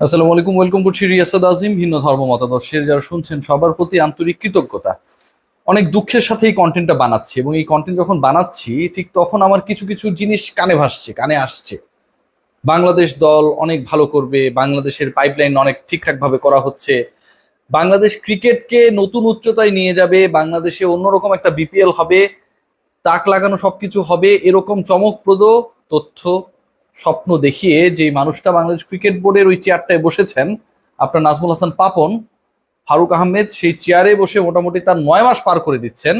আসসালামু আলাইকুম ওয়েলকাম করছি রিয়াসাদ আজিম ভিন্ন ধর্ম মতাদর্শের যারা শুনছেন, সবার প্রতি আন্তরিক কৃতজ্ঞতা। অনেক দুঃখের সাথে এই কন্টেন্টটা বানাচ্ছি এবং এই কন্টেন্ট যখন বানাচ্ছি, ঠিক তখন আমার কিছু কিছু জিনিস কানে ভাসছে, কানে আসছে। বাংলাদেশ দল অনেক ভালো করবে, বাংলাদেশের পাইপলাইন অনেক ঠিকঠাক ভাবে করা হচ্ছে। বাংলাদেশ ক্রিকেটকে নতুন উচ্চতায় নিয়ে যাবে, বাংলাদেশে অন্যরকম একটা বিপিএল হবে, তাক লাগানো সবকিছু হবে, এরকম চমকপ্রদ তথ্য স্বপ্ন দেখিয়ে যে মানুষটা বাংলাদেশ ক্রিকেট বোর্ডের ওই চেয়ারটায় বসেছেন, আপনার নাজমুল হাসান পাপন, ফারুক আহমেদ সেই চেয়ারে বসে মোটামুটি তার নয় মাস পার করে দিচ্ছেন।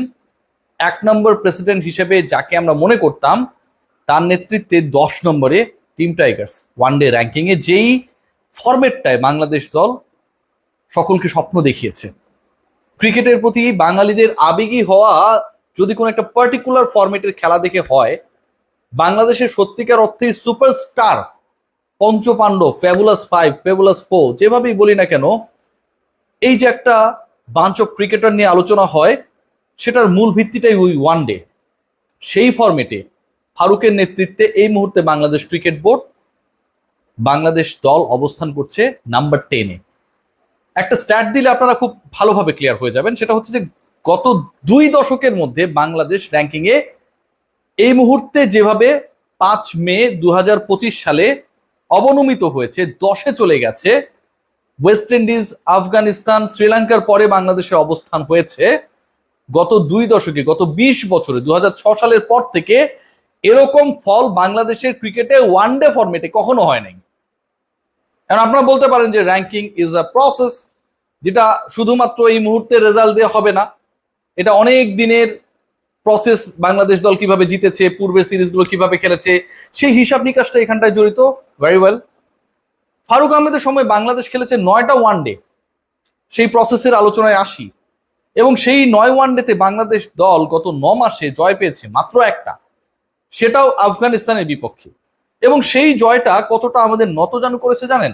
এক নম্বর প্রেসিডেন্ট হিসেবে যাকে আমরা মনে করতাম, তার নেতৃত্বে দশ নম্বরে টিম টাইগার্স ওয়ানডে র্যাঙ্কিংয়ে যেই ফরম্যাটটায় বাংলাদেশ দল সকলকে স্বপ্ন দেখিয়েছে। ক্রিকেটের প্রতি বাঙালিদের আবেগী হওয়া যদি কোনো একটা পার্টিকুলার ফরম্যাটের খেলা দেখে হয় বাংলাদেশের সত্যিকার অর্থেই সুপারস্টার পঞ্চপাণ্ডব ফেবুলাস ফাইভ ফেবুলাস ফো যেভাবেই বলি না কেন, এই যে একটা বাঞ্চ ক্রিকেটার নিয়ে আলোচনা হয়, সেটার মূল ভিত্তিটাই ওই ওয়ান ডে সেই ফরম্যাটে ফারুকের নেতৃত্বে এই মুহূর্তে বাংলাদেশ ক্রিকেট বোর্ড বাংলাদেশ দল অবস্থান করছে নাম্বার টেনে একটা স্ট্যাট দিলে আপনারা খুব ভালোভাবে ক্লিয়ার হয়ে যাবেন, সেটা হচ্ছে যে গত দুই দশকের মধ্যে বাংলাদেশ র্যাঙ্কিংয়ে এই মুহূর্তে যেভাবে পাঁচ মে দু হাজার পঁচিশ সালে অবনমিত হয়েছে, দশে চলে গেছে ওয়েস্ট ইন্ডিজ আফগানিস্তান শ্রীলঙ্কার পরে বাংলাদেশের অবস্থান হয়েছে, গত দুই দশকে, গত ২০ বছরে দু সালের পর থেকে এরকম ফল বাংলাদেশের ক্রিকেটে ওয়ান ডে ফরম্যাটে কখনো হয় নাই। কারণ আপনারা বলতে পারেন যে র্যাঙ্কিং ইজ আ প্রসেস যেটা শুধুমাত্র এই মুহূর্তে রেজাল্ট দিয়ে হবে না, এটা অনেক দিনের প্রসেস বাংলাদেশ দল কীভাবে জিতেছে, পূর্বের সিরিজগুলো কীভাবে খেলেছে, সেই হিসাব নিকাশটা এখানটায় জড়িত। ভেরি ওয়েল ফারুক আহমেদের সময় বাংলাদেশ খেলেছে নয়টা ওয়ান ডে সেই প্রসেসের আলোচনায় আসি। এবং সেই নয় ওয়ান ডেতে বাংলাদেশ দল গত ন মাসে জয় পেয়েছে মাত্র একটা। সেটাও আফগানিস্তানের বিপক্ষে। এবং সেই জয়টা কতটা আমাদের নতজানু করেছে জানেন?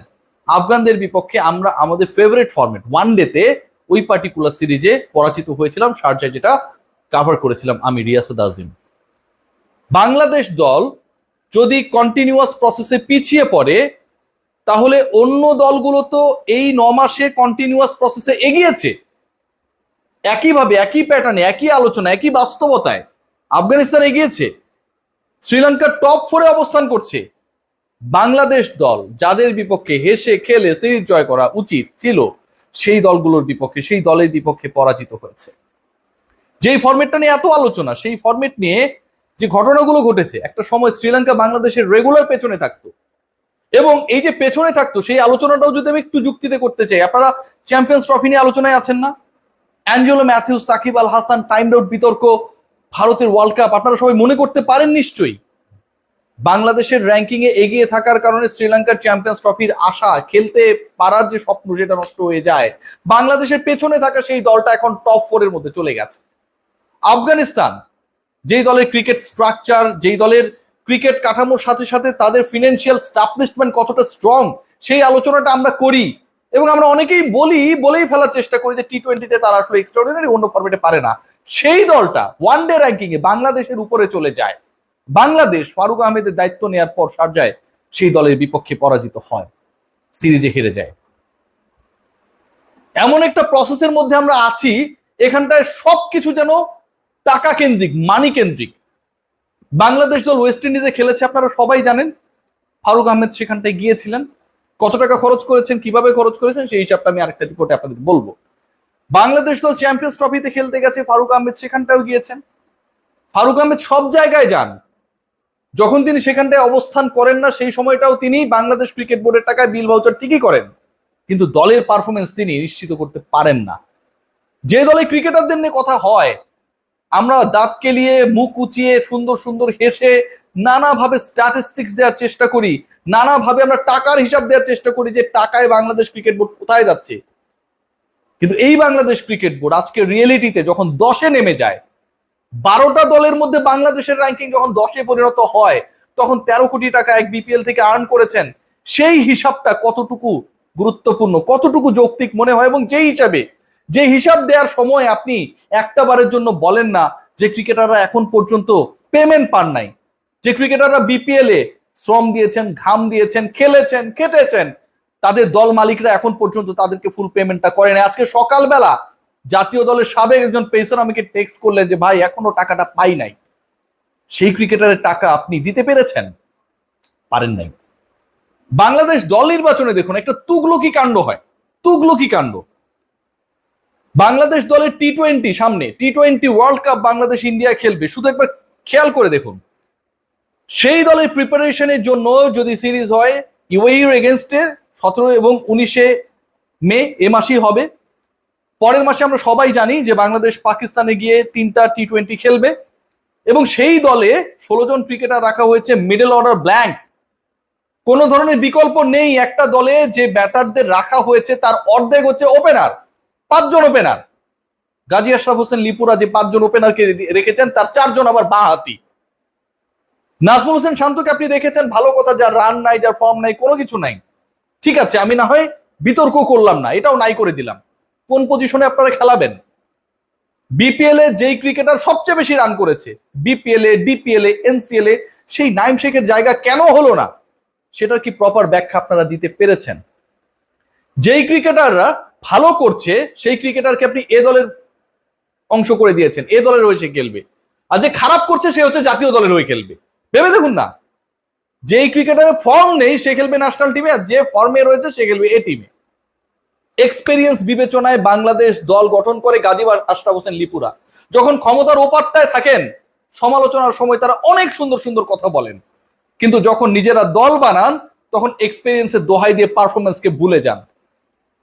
আফগানদের বিপক্ষে আমরা আমাদের ফেভারিট ফরম্যাট ওয়ান ডেতে ওই পার্টিকুলার সিরিজে পরাজিত হয়েছিলাম শারজায় যেটা কাভার করেছিলাম আমি রিয়াসাদ আজিম। বাংলাদেশ দল যদি কন্টিনিউয়াস প্রসেসে পিছিয়ে পড়ে, তাহলে অন্য দলগুলো তো এই ন মাসে কন্টিনিউয়াস প্রসেসে এগিয়েছে। একইভাবে, একই প্যাটার্নে একই আলোচনা, একই বাস্তবতায় আফগানিস্তান এগিয়েছে, শ্রীলঙ্কার টপ ফোরে অবস্থান করছে। বাংলাদেশ দল যাদের বিপক্ষে হেসে, খেলে সিরিজ জয় করা উচিত ছিল, সেই দলগুলোর বিপক্ষে, সেই দলের বিপক্ষে পরাজিত হয়েছে। যেই ফরম্যাটটা নিয়ে এত আলোচনা, সেই ফরম্যাট নিয়ে যে ঘটনাগুলো ঘটেছে, একটা সময় শ্রীলঙ্কা বাংলাদেশের রেগুলার পেছনে থাকতো। এবং এই যে পেছনে থাকতো, সেই আলোচনাটাও যদি আমি একটু যুক্তিতে করতে চাই, আপনারা চ্যাম্পিয়ন্স ট্রফি নিয়ে আলোচনায় আছেন না? Angelo Mathews Shakib Al Hasan time out বিতর্ক, ভারতের ওয়ার্ল্ড কাপ আপনারা সবাই মনে করতে পারেন নিশ্চয়ই। বাংলাদেশের র্যাঙ্কিং এ এগিয়ে থাকার কারণে শ্রীলঙ্কার চ্যাম্পিয়ন্স ট্রফির আশা, খেলতে পারার যে স্বপ্ন, সেটা নষ্ট হয়ে যায়। বাংলাদেশের পেছনে থাকা সেই দলটা এখন টপ ফোর এর মধ্যে চলে গেছে। আফগানিস্তান, যেই দলের ক্রিকেট স্ট্রাকচার যেই দলের ক্রিকেট কাঠামোর সাথে সাথে তাদের ফিনান্সিয়াল স্টাবলিশমেন্ট কতটা স্ট্রং সেই আলোচনাটা আমরা করি। এবং আমরা অনেকেই বলি, বলেই ফেলার চেষ্টা করি যে টি টোয়েন্টিতে তারা আসলে এক্সট্রাঅর্ডিনারি অন্য ফরম্যাটে পারে না। সেই দলটা ওয়ান ডে র্যাঙ্কিং এ বাংলাদেশের উপরে চলে যায়। বাংলাদেশ ফারুক আহমেদের দায়িত্ব নেওয়ার পর সারজায় সেই দলের বিপক্ষে পরাজিত হয়। সিরিজে হেরে যায়। এমন একটা প্রসেসের মধ্যে আমরা আছি, এখানটায় সবকিছু যেন টাকা কেন্দ্রিক মানি কেন্দ্রিক। বাংলাদেশ দল ওয়েস্ট ইন্ডিজে খেলেছে, আপনারা সবাই জানেন। ফারুক আহমেদ সেখানটায় গিয়েছিলেন। কত টাকা খরচ করেছেন, কীভাবে খরচ করেছেন, সেই হিসাবটা আমি আরেকটা রিপোর্টে আপনাদের বলব। বাংলাদেশ দল চ্যাম্পিয়ন্স ট্রফিতে খেলতে গেছে, ফারুক আহমেদ সেখানটাও গিয়েছেন। ফারুক আহমেদ সব জায়গায় যান। যখন তিনি সেখানটায় অবস্থান করেন না, সেই সময়টাও তিনি বাংলাদেশ ক্রিকেট বোর্ডের টাকায় বিল ভাউচার ঠিকই করেন। কিন্তু দলের পারফরমেন্স তিনি নিশ্চিত করতে পারেন না। যে দলে ক্রিকেটারদের নিয়ে কথা হয় আমরা দাঁত কেলিয়ে মুখ উঁচিয়ে সুন্দর সুন্দর হেসে নানাভাবে স্ট্যাটিস্টিক্স দেওয়ার চেষ্টা করি, নানাভাবে আমরা টাকার হিসাব দেওয়ার চেষ্টা করি যে টাকায় বাংলাদেশ ক্রিকেট বোর্ড কোথায় যাচ্ছে। কিন্তু এই বাংলাদেশ ক্রিকেট বোর্ড আজকে রিয়েলিটিতে যখন দশে নেমে যায়, বারোটা দলের মধ্যে বাংলাদেশের র্যাঙ্কিং যখন দশে পরিণত হয়, তখন তেরো কোটি টাকা এক বিপিএল থেকে আর্ন করেছেন, সেই হিসাবটা কতটুকু গুরুত্বপূর্ণ, কতটুকু যৌক্তিক মনে হয় এবং যেই হিসাবে যে হিসাব দেওয়ার সময় আপনি একটা বারের জন্য বলেন না যে ক্রিকেটাররা এখন পর্যন্ত পেমেন্ট পান নাই। যে ক্রিকেটাররা বিপিএল এ শ্রম দিয়েছেন, ঘাম দিয়েছেন, খেলেছেন, খেটেছেন, তাদের দল মালিকরা এখন পর্যন্ত তাদেরকে ফুল পেমেন্টটা করে না আজকে সকালবেলা জাতীয় দলের সাবেক একজন পেসার আমাকে টেক্সট করলেন যে, ভাই, এখনও টাকাটা পাই নাই। সেই ক্রিকেটারের টাকা আপনি দিতে পেরেছেন? পারেন নাই। বাংলাদেশ দল নির্বাচনে দেখুন, একটা তুগলকি কাণ্ড হয়। তুগলকি কাণ্ড। বাংলাদেশ দলের টি টোয়েন্টি সামনে T twenty world cup Bangladesh India খেলবে। শুধু একবার খেয়াল করে দেখুন। সেই দলের প্রিপারেশনের জন্য যদি সিরিজ হয় ইউএইর এগেনস্টে সতেরো এবং উনিশে মে, এ মাসেই হবে। পরের মাসে আমরা সবাই জানি যে বাংলাদেশ পাকিস্তানে গিয়ে তিনটা টি টোয়েন্টি খেলবে। এবং সেই দলে ষোলো জন ক্রিকেটার রাখা হয়েছে মিডল অর্ডার ব্ল্যাঙ্ক কোনো ধরনের বিকল্প নেই একটা দলে যে ব্যাটারদের রাখা হয়েছে, তার অর্ধেক হচ্ছে ওপেনার পাঁচজন ওপেনার গাজী আশরাফ হোসেন লিপুরা যে পাঁচজন ওপেনারকে রেখেছেন, তার চারজন আবার বাঁ হাতি। নাজমুল হোসেন শান্তকে আপনি রেখেছেন, ভালো কথা, যার রান নাই, যার ফর্ম নাই, কোনো কিছু নাই। ঠিক আছে, আমি না হয় বিতর্ক করলাম না, এটাও নাই করে দিলাম। কোন পজিশনে আপনারা খেলাবেন? বিপিএল এ যেই ক্রিকেটার সবচেয়ে বেশি রান করেছে বিপিএল এ ডিপিএল এ এনসিএল এ, সেই নাইম শেখের জায়গা কেন হলো না? সেটার কি প্রপার ব্যাখ্যা আপনারা দিতে পেরেছেন? যেই ক্রিকেটাররা ভালো করছে, সেই ক্রিকেটারকে আপনি এ দলের অংশ করে দিয়েছেন, এ দলের হয়ে সে খেলবে। আর যে খারাপ করছে, সে হচ্ছে জাতীয় দলের হয়ে খেলবে। ভেবে দেখুন না, যেই ক্রিকেটারের ফর্ম নেই, সে খেলবে ন্যাশনাল টিমে আর যে ফর্মে রয়েছে, সে খেলবে এ টিমে এক্সপেরিয়েন্স বিবেচনায় বাংলাদেশ দল গঠন করে গাজী আশরাফ হোসেন লিপুরা। যখন ক্ষমতার ওপারটায় থাকেন, সমালোচনার সময় তারা অনেক সুন্দর সুন্দর কথা বলেন। কিন্তু যখন নিজেরা দল বানান, তখন এক্সপেরিয়েন্সের দোহাই দিয়ে পারফরমেন্সকে ভুলে যান।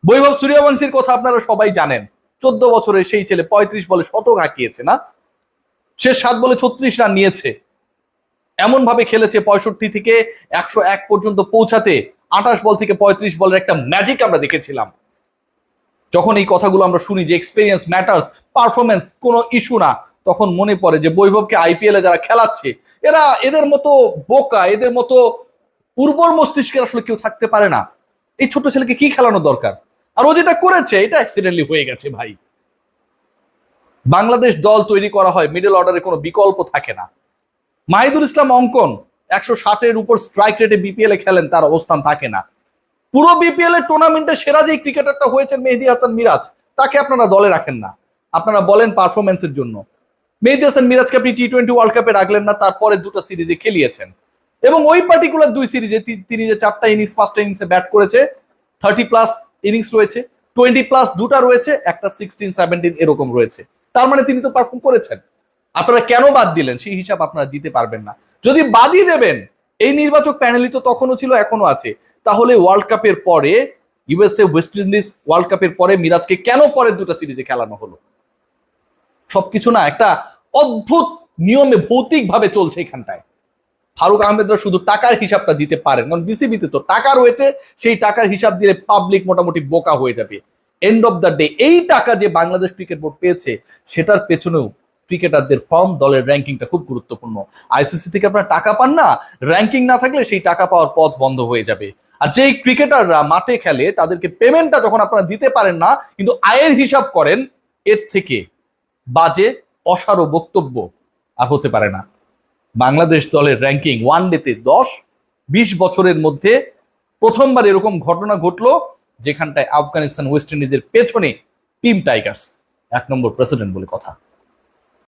বৈভব সূর্যবংশীর কথা আপনারা সবাই জানেন। চোদ্দ বছরের সেই ছেলে পঁয়ত্রিশ বলে শতক হাঁকিয়েছে, না? সে সাত বলে ছত্রিশ রান নিয়েছে। এমন ভাবে খেলেছে পঁয়ষট্টি থেকে একশো এক পর্যন্ত পৌঁছাতে, আঠাশ বল থেকে পঁয়ত্রিশ বলের একটা ম্যাজিক আমরা দেখেছিলাম। যখন এই কথাগুলো আমরা শুনি যে এক্সপিরিয়েন্স ম্যাটার্স পারফরমেন্স কোনো ইস্যু না, তখন মনে পড়ে যে বৈভবকে আইপিএল যারা খেলাচ্ছে, এরা এদের মতো বোকা, এদের মতো উর্বর মস্তিষ্কের আসলে কেউ থাকতে পারে না। এই ছোট ছেলেকে কি খেলানো দরকার? আর ও যেটা করেছে, এটা অ্যাক্সিডেন্টলি হয়ে গেছে ভাই। বাংলাদেশ দল তৈরি করা হয় মিডল অর্ডারে কোনো বিকল্প থাকে না। মাহিদুল ইসলাম অঙ্কন, একশো ষাটের উপর স্ট্রাইক রেটে বিপিএল এ খেলেন, তার অবস্থান থাকে না। পুরো বিপিএল এর টুর্নামেন্টে সেরা যে ক্রিকেটারটা হয়েছেন, মেহেদি হাসান মিরাজ, তাকে আপনারা দলে রাখেন না। আপনারা বলেন পারফরমেন্সের জন্য। মেহেদি হাসান মিরাজকে আপনি টি টোয়েন্টি ওয়ার্ল্ড কাপে রাখলেন না, তারপরে দুটো সিরিজে খেলিয়েছেন। এবং ওই পার্টিকুলার দুই সিরিজে তিনি যে চারটা ইনিংস পাঁচটা ইনিংসে ব্যাট করেছে থার্টি প্লাস ইনিংস রয়েছে টোয়েন্টি প্লাস দুটা রয়েছে, একটা সিক্সটিন সেভেন্টিন এরকম রয়েছে। তার মানে তিনি তো পারফর্ম করেছেন। আপনারা কেন বাদ দিলেন? সেই হিসাব আপনারা দিতে পারবেন না। যদি বাদই দেবেন, এই নির্বাচক প্যানেলই তো তখনও ছিল এখনও আছে। তাহলে ওয়ার্ল্ড কাপের পরে ইউএসএ ওয়েস্ট ইন্ডিজ ওয়ার্ল্ড কাপের পরে মিরাজকে কেন পরের দুটো সিরিজে খেলানো হলো? সবকিছু না একটা অদ্ভুত নিয়মে ভৌতিক ভাবে চলছে এখানটায়। ফারুক আহমেদরা শুধু টাকার হিসাবটা দিতে পারেন, কারণ বিসিবিতে তো টাকা রয়েছে, সেই টাকার হিসাব দিলে পাবলিক মোটামুটি বোকা হয়ে যাবে। এন্ড অফ দ্য ডে এই টাকা যে বাংলাদেশ ক্রিকেট বোর্ড পেয়েছে, সেটার পেছনেও ক্রিকেটারদের ফর্ম দলের র্যাঙ্কিংটা খুব গুরুত্বপূর্ণ। আইসিসি থেকে আপনারা টাকা পান না র্যাঙ্কিং না থাকলে সেই টাকা পাওয়ার পথ বন্ধ হয়ে যাবে। আর যেই ক্রিকেটাররা মাঠে খেলে, তাদেরকে পেমেন্টটা যখন আপনারা দিতে পারেন না, কিন্তু আয়ের হিসাব করেন, এর থেকে বাজে অসারও বক্তব্য আর হতে পারে না। বাংলাদেশ দলের র্যাঙ্কিং ওয়ান ডেতে দশ, বিশ বছরের মধ্যে প্রথমবার এরকম ঘটনা ঘটলো যেখানটায় আফগানিস্তান ওয়েস্ট ইন্ডিজের পেছনে টিম টাইগার্স এক নম্বর প্রেসিডেন্ট বলে কথা।